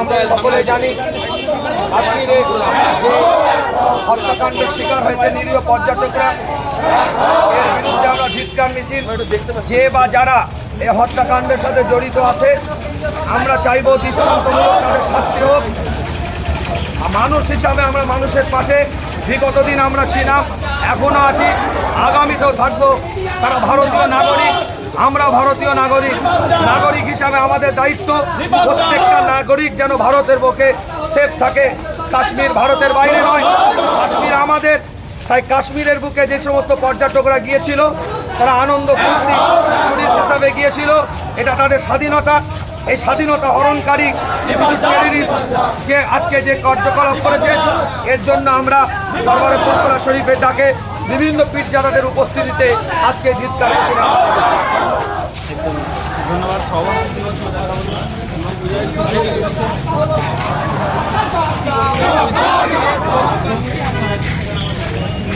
আমরা সকলে জানি কাশ্মীরে হত্যাকাণ্ডের শিকার হয়েছে নিরীহ পর্যটকরা এর বিরুদ্ধে আমরা ধিৎকার মিছিল যে বা যারা এই হত্যাকাণ্ডের সাথে জড়িত আছে আমরা চাইব দৃষ্টান্তমূলক তাদের শাস্তি হোক মানুষ হিসাবে আমরা মানুষের পাশে বিগত দিন আমরা ছিলাম এখনও আছি আগামীতেও থাকব তারা ভারতীয় নাগরিক আমরা ভারতীয় নাগরিক নাগরিক হিসাবে আমাদের দায়িত্ব প্রত্যেকটা নাগরিক যেন ভারতের বুকে সেফ থাকে। কাশ্মীর ভারতের বাইরে নয়, কাশ্মীর আমাদের। তাই কাশ্মীরের বুকে যে সমস্ত পর্যটকরা গিয়েছিল, তারা আনন্দ হিসাবে গিয়েছিল, এটা তাদের স্বাধীনতা। এই স্বাধীনতা হরণকারী যে আজকে যে কার্যকলাপ করেছে, এর জন্য আমরা দরবারে ফুলতলা শরীফের ডাকে বিভিন্ন পীঠ জানাদের উপস্থিতিতে আজকে সবার